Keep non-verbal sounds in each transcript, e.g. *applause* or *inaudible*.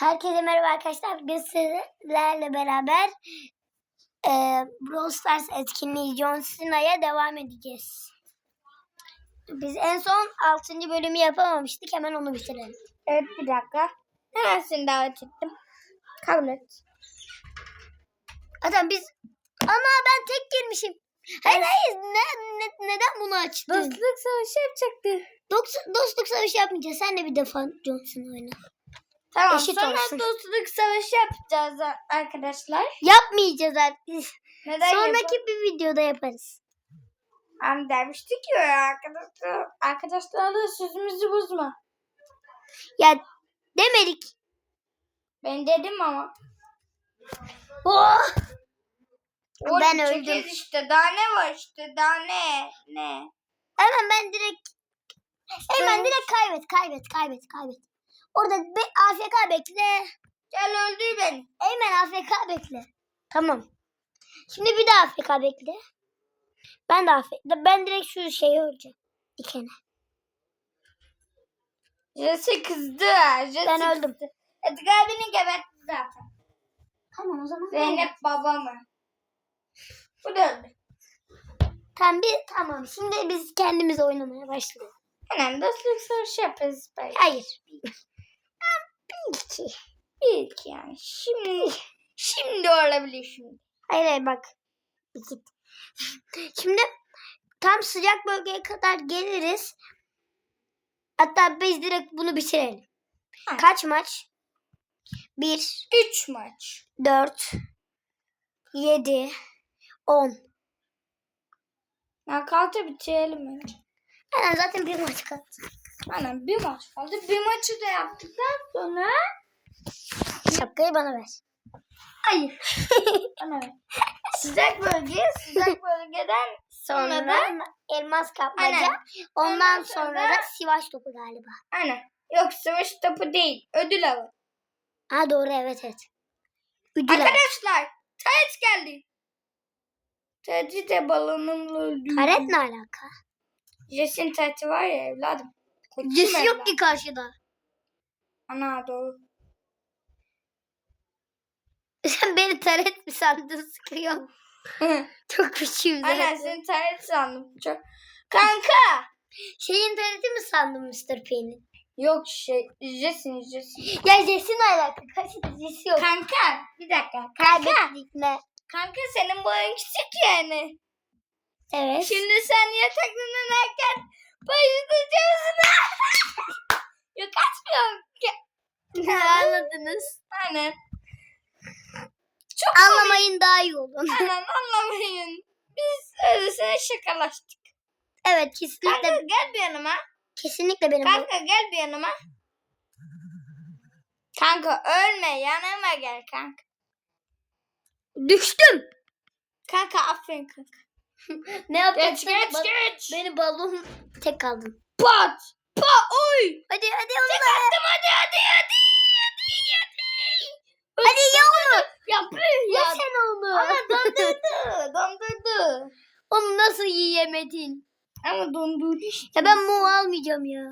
Herkese merhaba arkadaşlar. Bugün sizlerle beraber e, Brawl Stars etkinliği John Cena'ya devam edeceğiz. Biz en son 6. bölümü yapamamıştık. Hemen onu bitirelim. Evet bir dakika. Hemen seni davet ettim. Kabul et. Zaten biz ama ben tek girmişim. Hayır hayır ne, ne- neden bunu açtın? Dostluk savaşı yapacaktı. Dost, dostluk savaşı yapmayacağız. Sen de bir defa John Cena oyna. Tamam Eşit sonra olsun. dostluk savaşı yapacağız arkadaşlar. Yapmayacağız artık. Neden Sonraki bir videoda yaparız. Hani demiştik ya arkadaşlar. Arkadaşlarla sözümüzü bozma. Ya demedik. Ben dedim ama. Oh! O Ben öldüm. işte. Daha ne var işte. Daha ne? Ne? Hemen ben direkt hemen direkt kaybet kaybet kaybet kaybet. Orada be, AFK bekle. Gel öldür beni. Hemen AFK bekle. Tamam. Şimdi bir daha AFK bekle. Ben de AFK. Ben direkt şu şeyi öleceğim. Dikene. Jesse kızdı. Jesse Ben öldüm. kızdı. Edgar beni gebertti zaten. Tamam o zaman. Zeynep babamı. Bu da öldü. Tamam bir tamam. Şimdi biz kendimiz oynamaya başlayalım. Hemen dostluk yaparız belki. Hayır. İki. Bir iki yani. Şimdi şimdi olabilir şimdi. Hayır hayır bak. Git. *laughs* Şimdi tam sıcak bölgeye kadar geliriz. Hatta biz direkt bunu bitirelim. Ha. Kaç maç? 1, Üç maç. 4, 7, 10. Nakavta bitirelim önce. Yani zaten bir maç kaldı. Aynen bir maç kaldı. Bir maçı da yaptıktan sonra Şapkayı bana ver. hayır. *laughs* Bana ver. Sıcak bölge, sıcak bölgeden sonra Sonra da elmas kapmaca. Aynen. Ondan Ondan sonra sonra- da Sivas topu galiba. aynen. Yok savaş topu değil. Ödül avı. Ha doğru evet evet. Ödül. Arkadaşlar Taret geldi. Taret'i de balonumla öldürdüm. Karet ne alaka? Jesse'in Taret'i var ya evladım. Cesi yok evladım. ki karşıda. Ana doğru. *laughs* Sen beni taret mi sandın sıkıyor? *laughs* Çok küçüğüm zaten. Aynen seni Taret sandım. Çok. Kanka. Şeyin tareti mi sandın Mr. P'nin? Yok şey Jesse'in Jesse'in. Ya Jesse'nin alaka. Karşıda Jesse yok. Kanka. Bir dakika. Kanka. Kaybettik ne? Kanka senin boyun küçük yani. Evet. Şimdi sen yataktan inerken bayılacaksın. *laughs* Yok açmıyorum. Anladınız? Aynen. Çok Anlamayın daha iyi olun. Aynen anlamayın. Biz öylesine şakalaştık. evet kesinlikle Kanka gel bir yanıma. kesinlikle benim. Kanka gel bir yanıma. Kanka ölme yanıma gel kanka. Düştüm. Kanka aferin kanka. *laughs* Ne yapacaksın? Geç geç Bak- geç. Beni balon *laughs* tek kaldın. Pat. Pa oy. Hadi hadi onu da. Attım hadi hadi hadi. Hadi hadi. Hadi ye onu. Ya püh Ye ya. sen onu. Ama dondurdu. *laughs* dondurdu. Onu nasıl yiyemedin? Ama dondurdu işte. Ya ben Mu almayacağım ya.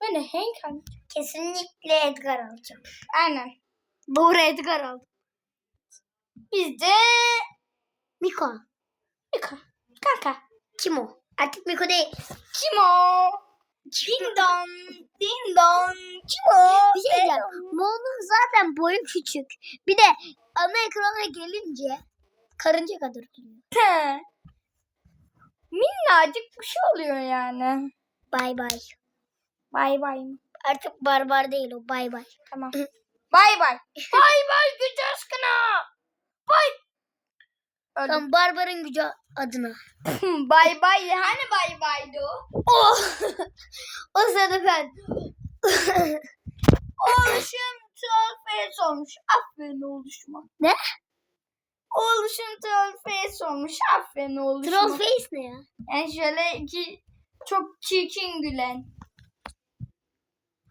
Ben de Hank alacağım. Kesinlikle Edgar alacağım. Aynen. Doğru Edgar aldım. Biz de Miko. Miko. Kanka. Kim o? Artık Miko değil. Kim o? Ding dong. Ding dong. Kim o? Bir şey diyeceğim. Mo'nun zaten boyu küçük. Bir de ana ekrana gelince karınca kadar oluyor. He. Minnacık bir şey oluyor yani. Bay bay. Bay bay. Artık barbar değil o bay bay. Tamam. *laughs* bay bay. *laughs* bay bay güç aşkına. Bay. Öyle. Tam barbarın gücü adına. *laughs* bay bay. Hani bay baydı o? Oh! *laughs* o sırada ben. Oluşum troll face olmuş. Aferin oluşuma. Ne? Oluşum troll face olmuş. Aferin oluşuma. Troll face ne ya? Yani şöyle iki çok çirkin gülen.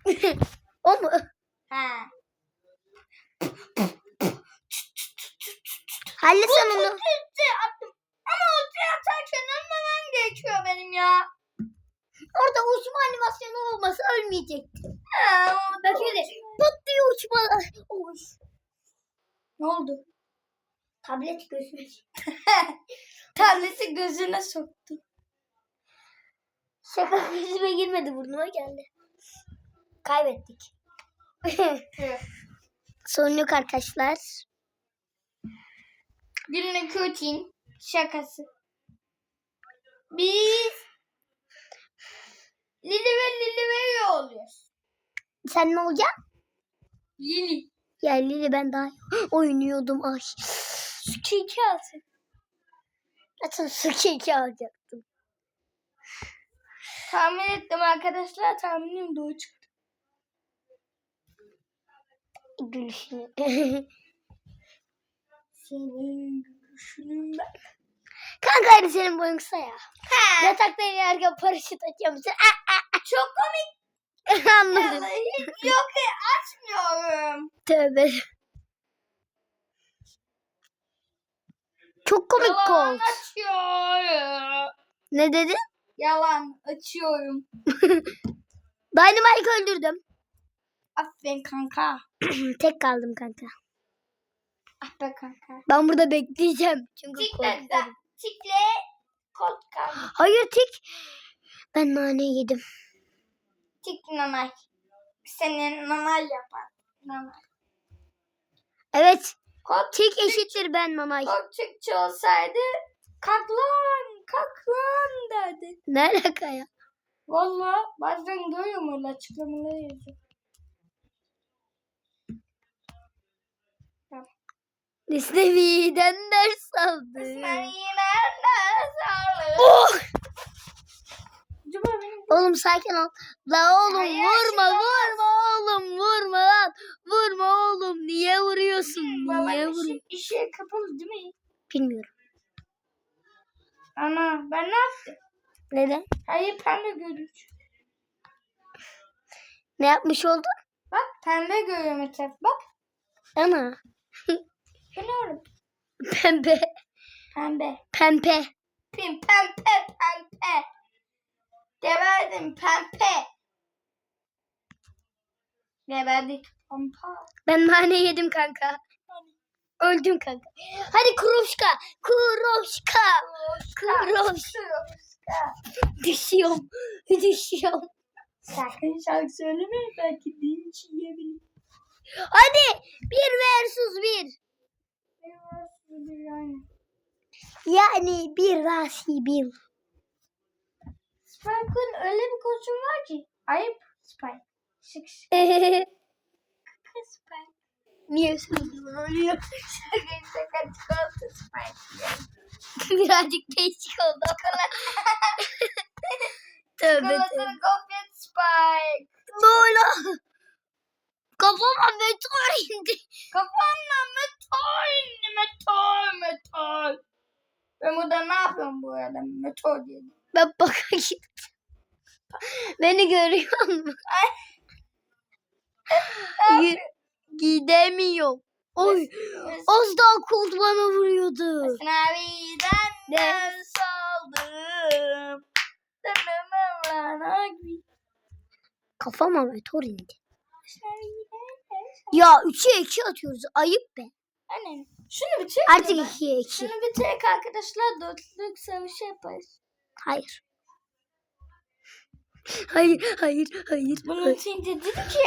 *laughs* o mu? Ha. Halle sen onu. Attım. Ama ulti atarken ölmemem gerekiyor benim ya. Orada uçma animasyonu olmasa ölmeyecekti. Ha, Bak şöyle pıt diye uçma sus. Ne oldu? Tablet gözüme. *laughs* Tanesi gözüne soktu. Şaka gözüme girmedi burnuma geldi. Kaybettik. Sorun yok arkadaşlar. Birine kötüyün şakası. Biz Lili ve Lili ve oluyoruz. Sen ne olacaksın? Lili. Ya Lili ben daha oynuyordum. Ay. Su keki alsın. Zaten su keki alacaktım. Tahmin ettim arkadaşlar. Tahminim doğru çıktı. Gülüşünü. *laughs* Senin gülüşünün ben. Kanka hadi senin boyun kısa ya. Ha, Yatakta inerken paraşüt açıyormuşsun. Aa, çok komik. *laughs* Anladım. Yok açmıyorum. Tövbe. Çok komik Yalan kol. açıyorum. Ne dedin? Yalan açıyorum. *laughs* Dynamite öldürdüm. Aferin kanka. *clears throat* Tek kaldım kanka. Ah be kanka. Ben burada bekleyeceğim. Çünkü Tikle, korkuyorum. tikle, kod kaldı. Hayır tik. Ben nane yedim. Tik nanay. Senin nanay yapar. Nanay. Evet. Kod, Tik eşittir ben nanay. kod Türkçe olsaydı kaklan, kaklan derdi. Ne alaka ya? Valla bazen görüyorum öyle açıklamaları yazıyor. Nesnevi'den ders aldım. Ben yine sağlık. Oh! Oğlum sakin ol. La oğlum Hayır, vurma vurma oğlum vurma lan. Vurma oğlum niye vuruyorsun? Niye Baba vuruyorsun? işi, işi kapalı değil mi? Bilmiyorum. Ana ben ne yaptım? Neden? Hayır pembe görünüyor. Ne yapmış oldu? Bak pembe görüyorum etraf. Bak Ana. Biliyorum. Pembe. Pembe. Pembe. Pim pembe pembe. Geberdim pembe. Geberdik. Pampa. Ben nane yedim kanka. Öldüm kanka. Hadi kuruşka. Kuruşka. Kuroş. Düşüyorum. Düşüyorum. Sakın şarkı söyleme. Belki linç yiyebilirim. Hadi. Bir versus bir. Yani. Bir vasi bir. Spike'ın öyle bir koşum var ki. Ayıp Spike. Şık şık *laughs* Spike. Niye sözüm oluyor? *laughs* Şaka şaka çikolata Spike. Birazcık değişik oldu. *laughs* Tövbe tövbe. Gofret Spike. Böyle. Kafama meteor indi. Kafamla metal metal metal. Ben burada ne yapıyorum bu arada metal diye. Ben baka gittim. Beni görüyor musun? Gidemiyorum. Oy. Az daha Colt bana vuruyordu. Snaviden Ne? ders aldım. Kafama meteor indi. Ya 3'e 2 atıyoruz. Ayıp be. Anne şunu bitir. Artık 2'ye 2. Şunu bitirek arkadaşlar dörtlük savaşı yaparız. Hayır. Hayır, hayır, hayır. Bunun için de dedi ki.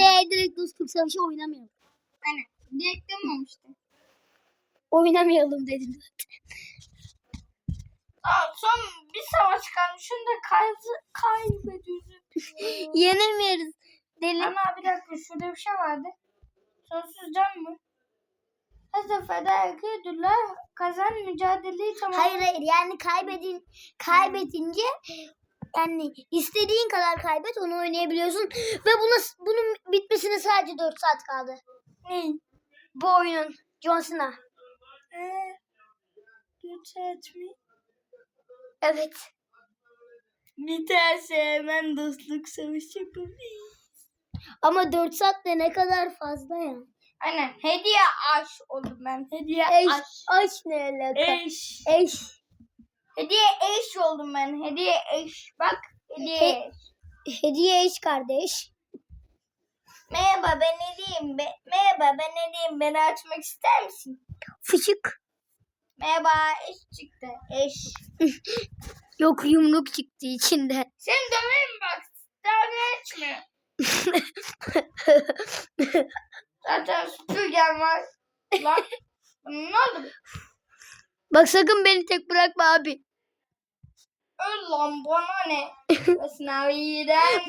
Eee direkt dostluk savaşı oynamayalım. Anne direkt dememişti. Oynamayalım dedim zaten. Aa, son bir savaş kalmış. Şunu da kay kaybediyoruz. *laughs* Yenemeyiz. Deli. Ama bir dakika şurada bir şey vardı. Sonsuz can mı? Her seferde ödüller kazan mücadeleyi tamam. Hayır hayır yani kaybedin kaybedince yani istediğin kadar kaybet onu oynayabiliyorsun ve buna bunun bitmesine sadece 4 saat kaldı. Ne? Bu oyunun John Cena. Lütfen mi? Evet. Biterse hemen dostluk savaşı yapabiliriz. Ama 4 saat de ne kadar fazla ya. Aynen. Hediye aş oldum ben. Hediye Eş, aş. aş ne alaka? Eş. Eş. Hediye eş oldum ben. Hediye eş. Bak. Hediye He- eş. Hediye eş kardeş. Merhaba ben Edeyim. Be Merhaba ben Edeyim. Beni açmak ister misin? Fışık. Merhaba eş çıktı. Eş. *laughs* Yok yumruk çıktı içinde. Seni döverim bak. Dalga geçme. Zaten süpürgen var. Lan. Ne oldu? Bak sakın beni tek bırakma abi. Öl lan bana ne?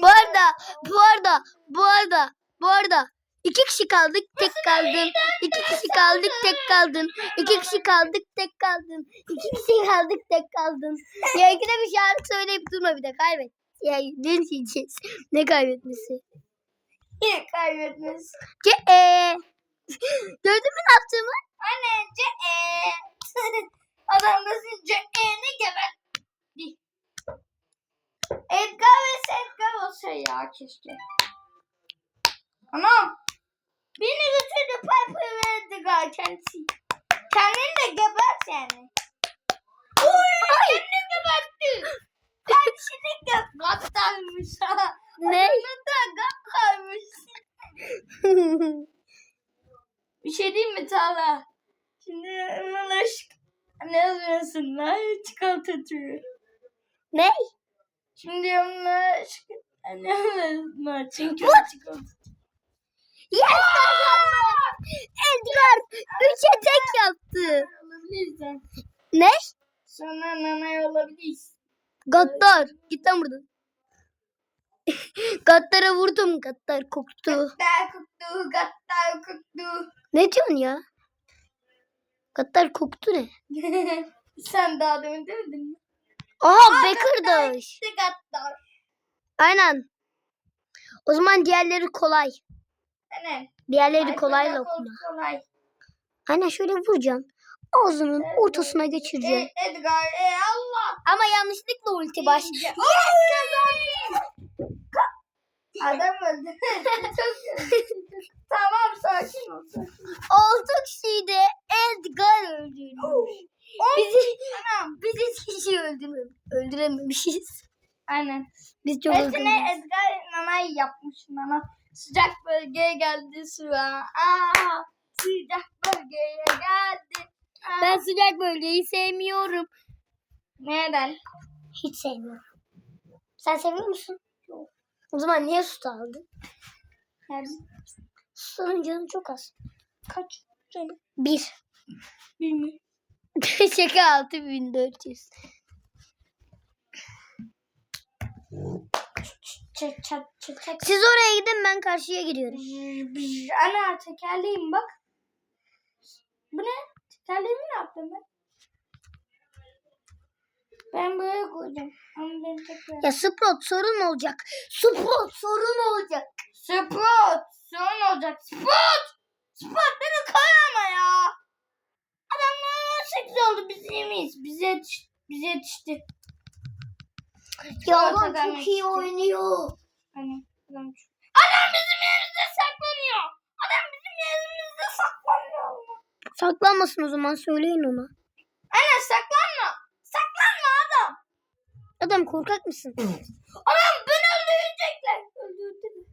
Bu arada, bu arada, bu arada, bu arada. iki kişi kaldık tek kaldın. İki kişi kaldık tek kaldın. İki kişi kaldık tek kaldın. İki kişi kaldık tek kaldın. Ya ikide bir şarkı söyleyip durma bir de kaybet. Ya ne diyeceğiz? Ne kaybetmesi? Yine kaybetmiş. Ce ee. Gördün mü ne yaptığımı? Anne ce *laughs* Adam nasıl ce ne gebet. Edgar ve Sedgar olsa ya keşke. Anam. Beni götürdü Piper ve Edgar kendisi. Kendini de gebert yani. Uy, kendini gebertti. Kendini gebettarmış ha. Ne? Adını da gebettarmış. Bir şey diyeyim mi Tala? Şimdi hemen aşk. Ne yazıyorsun lan? Çikolata türü. ne? Şimdi yanına aşk. Ne yazıyorsun lan? Çünkü çikolata. Yes kazandım. Edgar üçe tek yaptı. Ne? Sonra nanay olabiliriz. Gattar. Git lan buradan. *laughs* Gattara vurdum. Gattar koktu. Gattar koktu, gattar koktu. Ne diyorsun ya? Gattar koktu ne? *laughs* Sen daha demin demedin mi? Aha Becker'daş. İşte gattar. Aynen. O zaman diğerleri kolay. Aynen. Diğerleri Ay, kolay kolay, lokma. Kolay. Aynen şöyle vuracaksın. Ağzının ortasına geçireceksin. E, Edgar, e Allah. Ama yanlışlıkla ulti baş. *laughs* Yes kazandım. Adam öldü. *laughs* Çok. Tamam sakin ol. Altı kişiyi de Edgar öldürmüş. Bizi, Tamam. biz hiç kişiyi öldürmem, öldürememişiz. Aynen. Biz çok Hepsine akıllıyız. Edgar nanay yapmış nana. Sıcak bölgeye geldi sıra. Aa, sıcak. Aa. Ben sıcak bölgeyi sevmiyorum. Neden? Hiç sevmiyorum. Sen seviyor musun? Yok. O zaman niye süt aldın? Her Sütün canı çok az. kaç canım? Bir. Bilmiyorum. *laughs* Şaka 6400. Çek çek çek çek. Siz oraya gidin ben karşıya gidiyorum. Ana tekerleğim bak. Bu ne? Tekerleğimi ne yaptım ben? Ben böyle koyacağım. Ama ben tekrar. Ya Sprout sorun olacak. Sprout sorun olacak. Sprout. Son olacak. Sprout. Sprout beni koyama ya. Adamlar 18 oldu biz yemeyiz. Bize yetiş, bize yetişti. Ya adam çok iyi oynuyor. Hani adam çok- Adam bizim yerimizde saklanıyor. Adam bizim yerimizde saklanıyor. Saklanmasın o zaman söyleyin ona. Ana saklanma. Saklanma adam. Adam korkak mısın? Adam beni öldürecekler. Öldürdüler.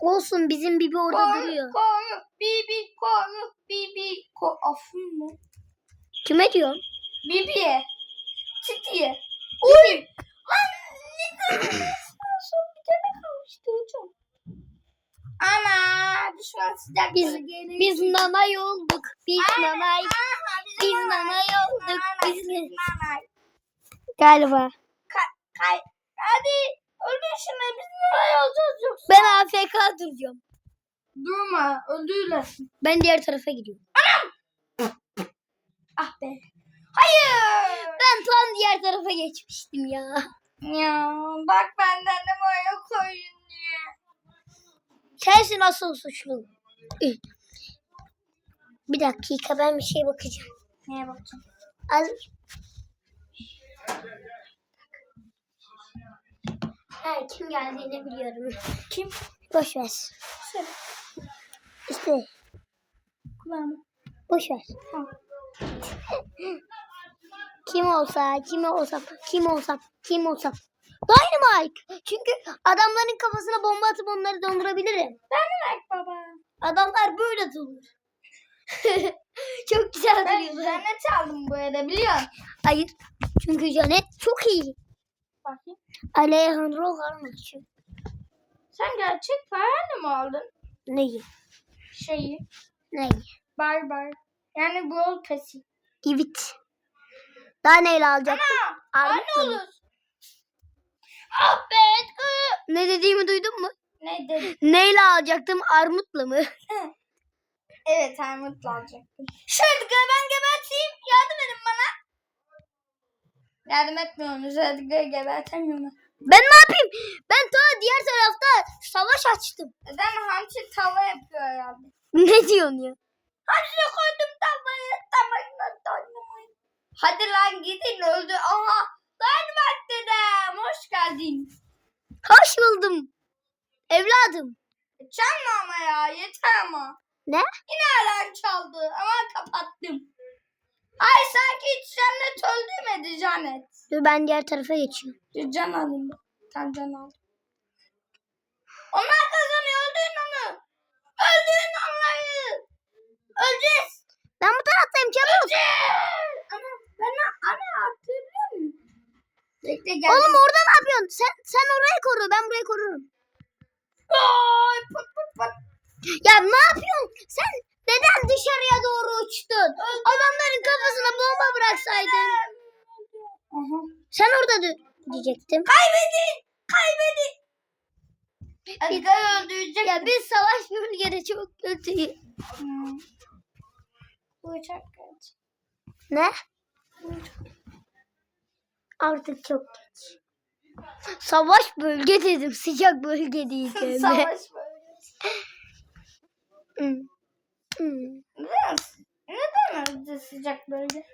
Olsun bizim Bibi orada Koru, duruyor. koru, bibi, koru, bibi, ko Afın mı? Kime diyor? Bibiye. Titiye. Uy. Lan ne kadar *clears throat* son bir tane kalmıştı hocam. Ana düşman sıcak Biz, biz nanay olduk. Biz nanay. Aha, Biz nanay. olduk. Nanay, Biz nanay. Galiba. Ka- kay- Hadi öldür şunu biz nanay olacağız yoksa. Ben AFK duracağım. Durma öldürürler. Ben diğer tarafa gidiyorum. Ah be. Hayır. Ben tam diğer tarafa geçmiştim ya. Ya bak benden de böyle koyun. Sensin asıl suçlu. Bir dakika ben bir şey bakacağım. Neye bakacağım? Az... Ha, kim geldiğini biliyorum. Kim? Boş ver. Söyle. İşte Kulağıma. boş ver. Tamam. Kim olsa, kim olsam, kim olsam, kim olsam. Dynamite. Çünkü adamların kafasına bomba atıp onları dondurabilirim. Dynamite baba. Adamlar böyle durur. *laughs* çok güzel Ben duruyorlar. Janet aldım bu arada biliyor musun? Hayır. Çünkü Janet çok iyi. Bakayım. Alejandro Garnacho. Sen gerçek parayla mı aldın Neyi? şeyi? Neyi? Barbar. Yani Brawl Pass'i. Evet. Daha neyle alacaktım? Ana! Mu? olur. Ah be Etkı. Ne dediğimi duydun mu? Ne dedi? Neyle alacaktım? Armutla mı? *laughs* Evet armutla alacaktım. Edgar'ı ben geberteyim. Yardım edin bana. Yardım etmiyorsunuz. Edgar'ı gebertemiyorum. Ben ne yapayım? Ben ta diğer tarafta savaş açtım. Neden hamsi tava yapıyor herhalde. Ne diyorsun ya? Hamsi koydum tavayı. Tavayla dynamite. Hadi lan gidin öldü. Aha. Dynamite dedem. Hoş geldin. Hoş buldum. Evladım. Çalma ama ya. Yeter ama. Ne? Yine alarm çaldı ama kapattım. Ay sanki hiç cennet öldürmedi Janet. Dur ben diğer tarafa geçiyorum. Bir can alayım. Sen can al. Onlar kazanıyor. Öldürün onu. Öldürün onları. Öleceğiz. Ben bu taraftayım çabuk. Öleceğiz. Ana ben ana muyum? Bekle gel. Oğlum orada ne yapıyorsun? Sen sen orayı koru. Ben burayı korurum. Ay, pıt pıt pıt. Ya ne yapıyorsun? Sen neden dışarıya doğru uçtun? Adamların kafasına bomba bıraksaydın. Aha. Sen orada diyecektim. Kaybedin. Kaybedin. Edgar öldürecek. Ya biz savaş bölgede çok kötüyüz. Hmm. Bu çok kötü. Ne? Artık çok geç. Savaş bölge dedim. Sıcak bölge diyeceğim. *laughs* Savaş bölgesi. Hmm. Hmm. Neden? Neden öyle sıcak bölge?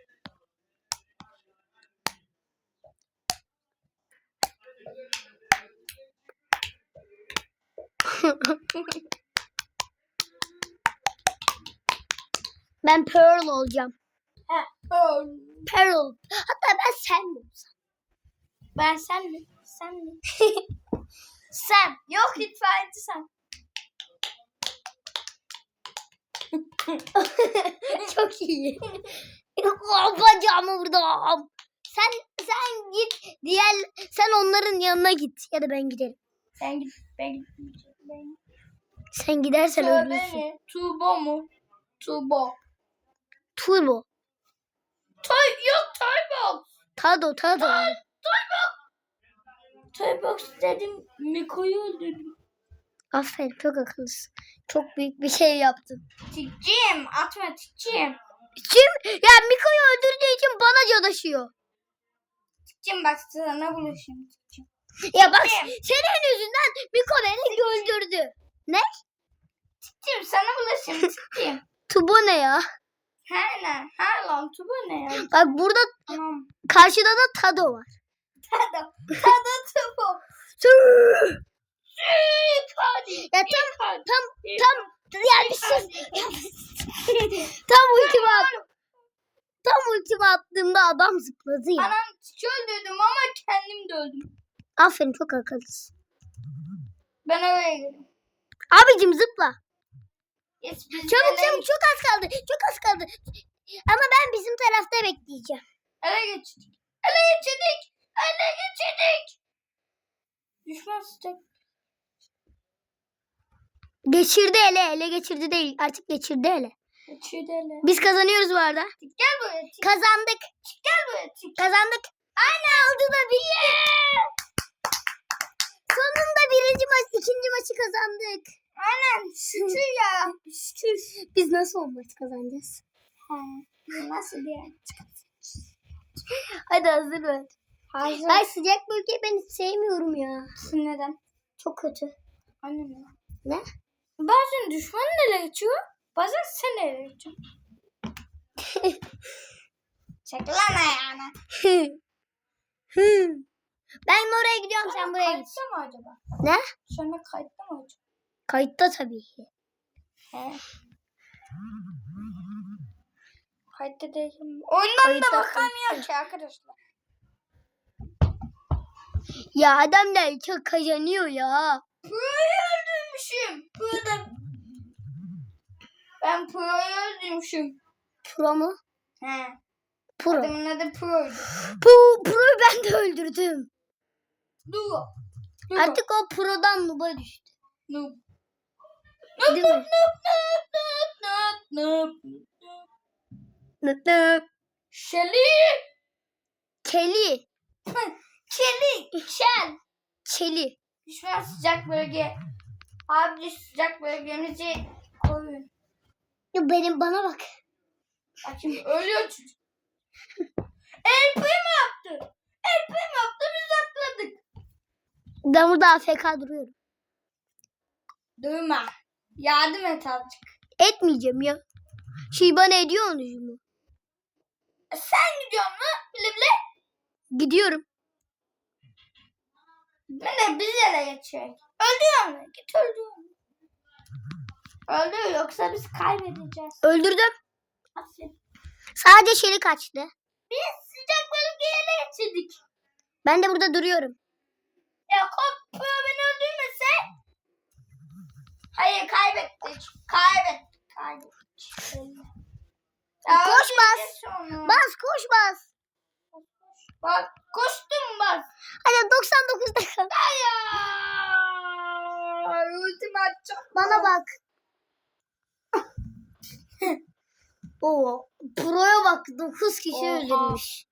*laughs* ben Pearl olacağım. Ha, öl. Pearl. Hatta ben sen olsam? Ben sen mi? Sen mi? *laughs* sen. Yok itfaiyeci sen. *laughs* Çok iyi. Bacağımı vurdum. Sen sen git diğer sen onların yanına git ya da ben giderim. Sen git. Ben gitmeyeceğim. Ben Sen gidersen Söyle ölürsün. ne? Tuğbo mu? Tuğbo. Turbo. Toy yok Toybox. Tado Tado. Toybox dedim. Miko'yu öldürdüm. Aferin çok akıllısın. Çok büyük bir şey yaptın. Tikcim. Atma tikcim. Kim? Ya Miko'yu öldürdüğü için bana cadaşıyor. Tikcim bak sana bulaşayım. Tikcim. Ya bak Kim? senin yüzünden Miko beni öldürdü. Ne? Tikcim sana bulaşayım. Tikcim. *laughs* Tubo ne ya? He ne? He lan tubu ne ya? Bak burada Tamam. karşıda da Tado var. Tubu. Hadi. Ya tam tam tam ya bir sus. tam ultimi at, tam ultimi attığımda adam zıpladı ya. Anam öldürdüm ama kendim de öldüm. Aferin çok akıllısın. Ben oraya girdim. Abicim zıpla. Yes, biz Çabuk ele- çabuk çok az kaldı. Çok az kaldı. Ama ben bizim tarafta bekleyeceğim. Ele geçirdik. Ele geçirdik. Ele geçirdik. Düşman sıcak. Geçirdi ele. Ele geçirdi değil. Artık geçirdi ele. Geçirdi ele. Biz kazanıyoruz bu arada. Gel buraya. Tik. Kazandık. Gel buraya. Tik. Kazandık. Anne oldu da bitti. Sonunda birinci maç, ikinci maçı kazandık. Aynen. Şükür ya. Şükür. Biz nasıl on maç kazanacağız? He. Nasıl diye. Hadi hazır ver. Hazır. Ben sıcak bölgeyi ben hiç sevmiyorum ya. Neden? Çok kötü. Annem ya. Ne? Bazen düşmanın ele geçiyor. Bazen sen ele geçiyorsun. *laughs* Çek lan ayağını. *laughs* ben oraya gidiyorum sen buraya git. Kayıtta mı acaba? Ne? Sonra kayıtta mı acaba? Kayıtta tabii ki. He. Kayıtta değil. Oyundan da bakamıyor ki arkadaşlar. Ya adamlar çok kazanıyor ya. Pro'yu öldürmüşüm. Pro'da... Ben Pro'yu öldürmüşüm. Pro mu? He. Pro. Adamın adı Pro'ydu. Bu Pro'yu ben de öldürdüm. Dur. Dur. Artık o Pro'dan Noob'a düştü. Noob. Değil mi? Noob, noob, noob. Nıp nıp. Shelly. Keli. Kelly. Kel. Çeli. Düşman sıcak bölge. Abi sıcak bölgemizi koyun. Ya benim bana bak. Bak şimdi ölüyor çocuk. *laughs* El primo yaptı. El primo yaptı biz atladık. Ben burada AFK duruyorum. Durma. Yardım et azıcık. Etmeyeceğim ya. Şey bana ediyor onu mu? Sen gidiyorsun mu? Bile bile. Gidiyorum. Ben de bize de geçiyor. Öldürüyor mu? Git öldürüyor mu? Öldür yoksa biz kaybedeceğiz. Öldürdüm. Aferin. Sadece Şeli kaçtı. Biz sıcak bölgeye geçirdik. Ben de burada duruyorum. Ya Pro beni öldürmese. Hayır kaybettik. Kaybettik. Kaybettik. Ya Koş bas. onu. Bas koş bas. Bak koştum bak. Hadi 99'da kal. Hayır. Ultim atacak. Bana bak. *laughs* Oo, Pro'ya bak 9 kişi Oha. öldürmüş.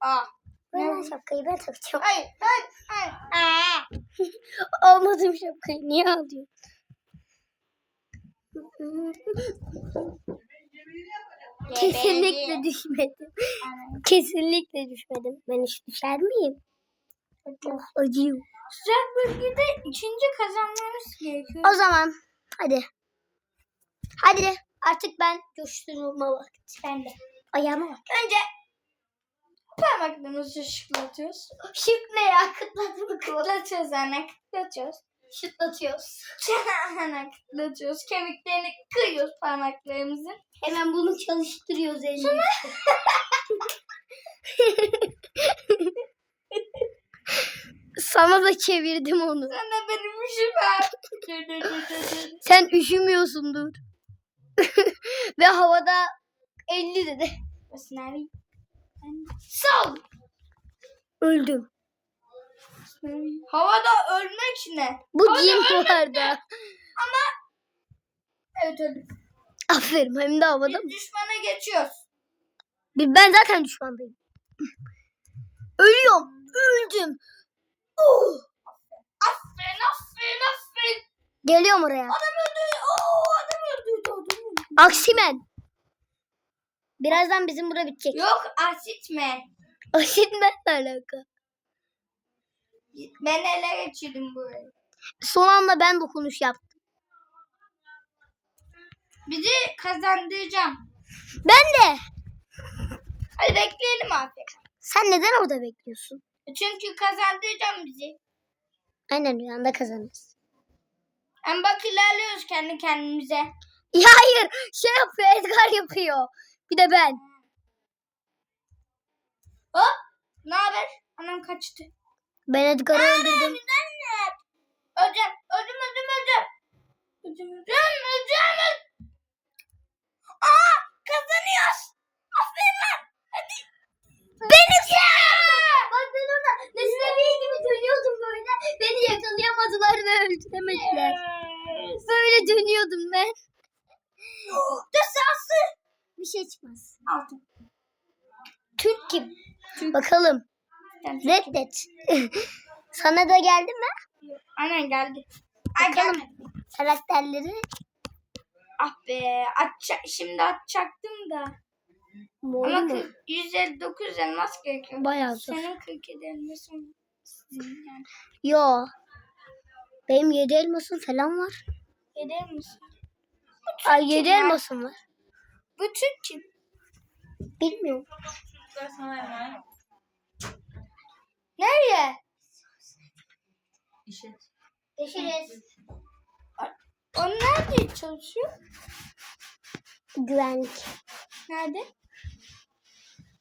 Aa. Ben şapkayı ben takacağım. Hayır. Hayır. Hayır. *laughs* Almadım şapkayı. Niye alıyor? *laughs* Kesinlikle düşmedim. Kesinlikle düşmedim. Ben hiç düşer miyim? Oh, acıyor. Sıcak bölgede ikinci kazanmamız gerekiyor. O zaman hadi. Hadi artık ben coşturma vakti. Ben de. Ayağıma bak. Önce parmaklarımızı şıklatıyoruz. Şık ne ya? Kıtladı mı Kıtlatıyoruz anne. Kıtlatıyoruz. Şıklatıyoruz. Çanağına kıtlatıyoruz. Kemiklerini kıyıyoruz parmaklarımızın. Hemen bunu çalıştırıyoruz elimizde. *laughs* Sana da çevirdim onu. Sana benim işim var. *laughs* Sen üşümüyorsundur. *laughs* Ve havada 50 dedi. Sınavı. Sol. Öldüm. Havada ölmek ne? Bu Havada giyim ölmek vardı. ne? Evet öldüm. Aferin hem de havada Biz mı? düşmana geçiyoruz. Ben zaten düşmandayım. Ölüyorum. Öldüm. Oh! Aferin aferin aferin. Geliyorum oraya. Adam öldü. Oo, adam öldü. Adam öldü. Aksimen. Birazdan bizim bura bitecek. Yok asitme. Aksimenle alaka. Ben ele geçirdim burayı. Son anda ben dokunuş yaptım. Bizi kazandıracağım. Ben de. Hadi bekleyelim artık. Sen neden orada bekliyorsun? Çünkü kazandıracağım bizi. Aynen rüyanda kazanırız. Hem bak ilerliyoruz kendi kendimize. Ya hayır. Şey yapıyor. Edgar yapıyor. Bir de ben. Hop. Ne haber? Anam kaçtı. Ben Edgar'ı öldürdüm. Öldüm öldüm öldüm. Öldüm öldüm öldüm. öldüm. Aa kazanıyoruz. Aferin lan. Hadi. Benim Bak ben gibi dönüyordum böyle. Beni yakalayamadılar ve öldüremediler. Böyle dönüyordum ben. Desansı. Bir şey çıkmaz. Aldım. Türk kim? Bakalım. Reddet. *laughs* Sana da geldi mi? Aynen geldi. Ay Bakalım. gelmedi. Karakterleri Ah be. Atça şimdi atacaktım da. mor Ama mu? kı- 159 elmas gerekiyor. Bayağı zor. Senin 47 elmasın. Sizin yani. Yo. Benim yedi elmasım falan var. Gelir misin? Ay yedi ya. elmasım var. Bu Türk kim? Bilmiyorum. Nereye? Görüşürüz. O nerede çalışıyor? Güvenlik. Nerede?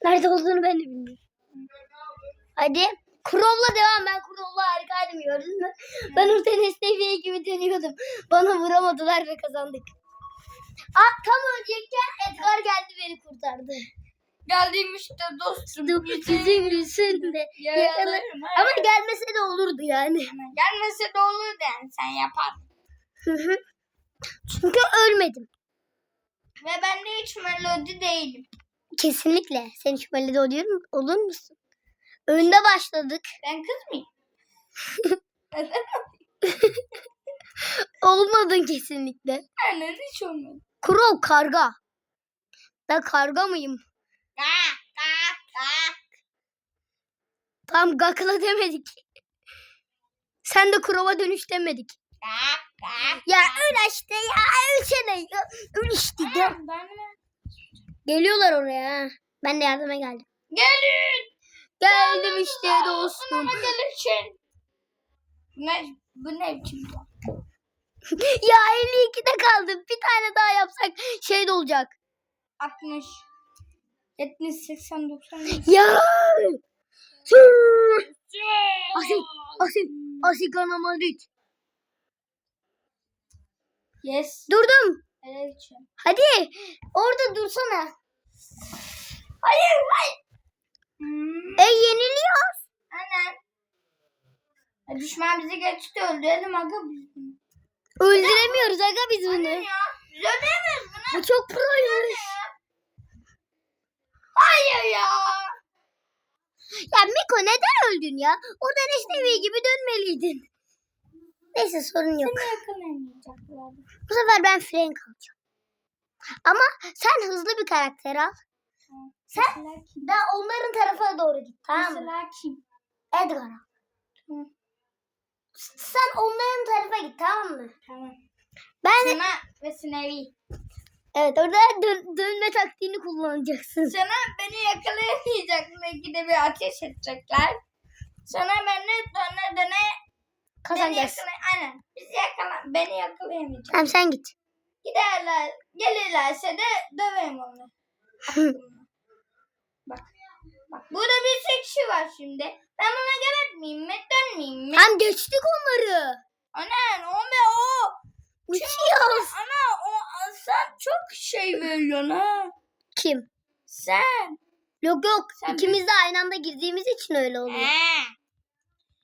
Nerede olduğunu ben de bilmiyorum. Hadi. Crow'la devam. Ben Crow'la harikaydım gördün mü? Ben orada Nesteviye gibi dönüyordum. Bana vuramadılar ve kazandık. Aa, tam ölecekken Edgar geldi beni kurtardı. Geldiğim işte dostum. Yüzüm yüzünde. Yaralarım. Ama gelmese de olurdu yani. Gelmese de olurdu yani sen yapardın. Hı hı. Çünkü ölmedim. Ve ben de hiç melodi değilim. Kesinlikle. Sen hiç de oluyor mu? Olur musun? Önde başladık. Ben kız mıyım? *laughs* *laughs* Olmadın kesinlikle. Aynen hiç olmadı. Crow karga. Ben karga mıyım? Gak gak gak. Tam gakla demedik. Sen de Crow'a dönüş demedik. Gak gak. Ya öl işte ya ölsene ya. Öl işte de. Ben de. Geliyorlar oraya. Ben de yardıma geldim. Gelin. Geldim işte dostum. Bana gelirsin. Ne, bu ne biçim bu? *laughs* ya 52'de kaldım. Bir tane daha yapsak şey de olacak. 60. 70, 80, 90. Ya. Asil, asil, asil kanama düt. Yes. Durdum. Evet. Hadi orada dursana. Hayır, hayır. Hmm. E yeniliyor. Aynen. Ya Düşman bizi geçti öldürelim aga biz. Öldüremiyoruz aga biz bunu. Aynen ya. Biz öldüremeyiz bunu. Bu çok proymuş. Hayır ya. Ya Miko neden öldün ya? Oradan Eşnevi gibi dönmeliydin. Neyse sorun yok. Seni. Bu sefer ben Frank alacağım. Ama sen hızlı bir karakter al. Sen da onların tarafına doğru git tamam mı? Mesela kim? Edgar al. Sen onların tarafa git tamam mı? Tamam. Ben Sana ve Sinevi. Evet orada dön- dönme taktiğini kullanacaksın. Sana beni yakalayamayacaklar. İkide bir ateş edecekler. Sonra beni döne döne beni Kazanacaksın. yakala- Aynen. Bizi yakala. Beni yakalayamayacak. Tamam sen git. Giderler. Gelirlerse de döveyim onu. Bak. Bak. Burada bir sürü kişi var şimdi. Ben buna gebertmeyeyim mi? Dönmeyeyim mi? Tam geçtik onları. Anan o be o. Uçuyoruz. Ana o sen çok şey veriyorsun ha. Kim? Sen. Yok yok. Sen İkimiz de aynı anda girdiğimiz için öyle oluyor. He.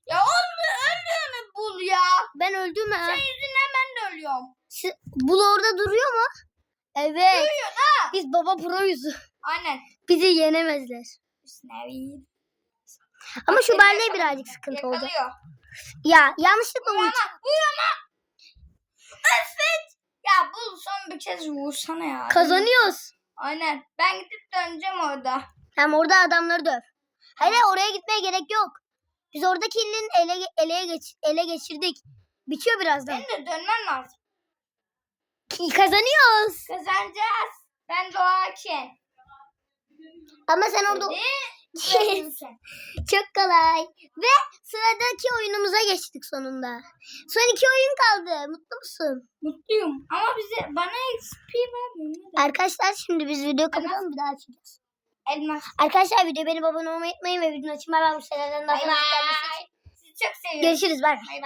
Ya olmuyor öldüğünü bul ya. Ben öldüm ha. Sen yüzünden ben de ölüyorum. Si- Bul orada duruyor mu? Evet. Duyuyor da. Biz baba proyuz. Aynen. Bizi yenemezler. Snevi. Ama şu yakaladı. birazcık sıkıntı olacak. Yakalıyor. Ya yanlışlıkla Vur ulti. ama. Vur ama. Evet. Ya bul son bir kez vursana ya. Kazanıyoruz. Aynen. Ben gidip döneceğim orada. Hem orada adamları döv. Hayır oraya gitmeye gerek yok. Biz oradaki ilin ele, ele, geç, ele geçirdik. Bitiyor birazdan. Benim de dönmem lazım. Kazanıyoruz. Kazanacağız. Ben doğarken. Ama sen orada Dedi. Çok kolay. Ve sıradaki oyunumuza geçtik sonunda. Son iki oyun kaldı. Mutlu musun? Mutluyum. Ama bize bana XP vermiyor. Arkadaşlar şimdi biz video kapatalım bir daha açacağız. Elmas. Arkadaşlar video beğenip abone olmayı unutmayın ve videonun açımı ben bu şeylerden daha fazla gelmesi için. Sizi çok seviyorum. Görüşürüz. Bay bay.